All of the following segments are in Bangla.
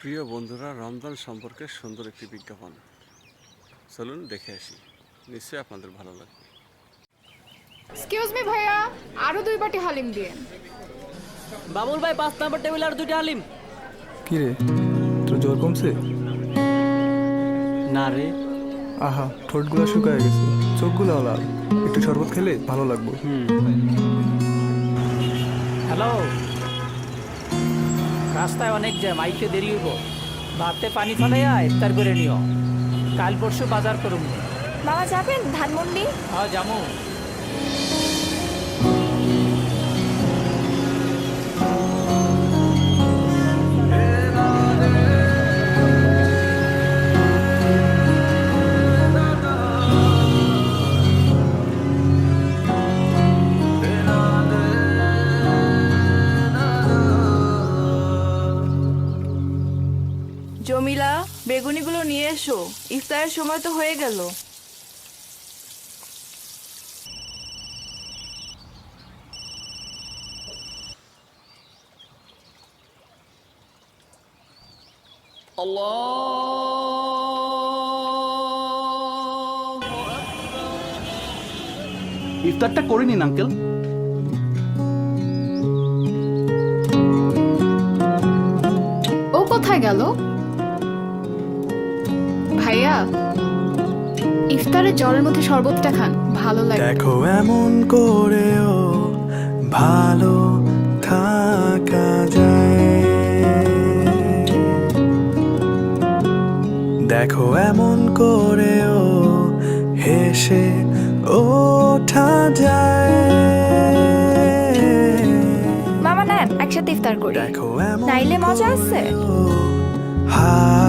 প্রিয় বন্ধুরা রমজান সম্পর্কে সুন্দর একটি বিজ্ঞাপন। চলুন দেখে আসি। নিশ্চয়ই আপনাদের ভালো লাগবে। এক্সকিউজ মি ভাইয়া আরও দুই বাটি হালিম দিন বাবুল ভাই পাঁচ নাম্বার টেবিল আর দুইটা হালিম। কি রে? তোর জ্বর কমছে? না রে। আহা ঠোঁটগুলো শুকায় গেছে। চোখগুলো লাল। একটু শরবত খেলে ভালো লাগবে। হ্যালো রাস্তায় অনেক যায় মাইকে দেরি হইব। ভাতে পানি ফলে ইফতার করে নিও। কাল পরশু বাজার করুন বাবা যাবেন ধানমন্ডি? হ্যাঁ জামু জমিলা বেগুনিগুলো নিয়ে এসো। ইফতারের সময় তো হয়ে গেল। ইফতারটা করে নিন আঙ্কেল। ও কোথায় গেল? ভাইয়া ইফতারে জলের মধ্যে শরবতটা খান ভালো লাগে। দেখো এমন করেও ভালো থাকা যায়। দেখো এমন করেও হেসে ওঠা যায়। মামা নেন একসাথে ইফতার করি। দেখো এমন নাইলে মজা আছে? করেও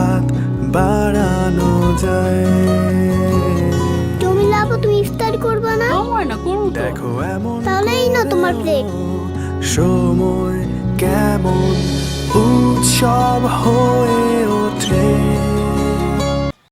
করবে না দেখো এমন তাহলেই না তোমার প্লেট সময় কেমন? উৎসব হয়ে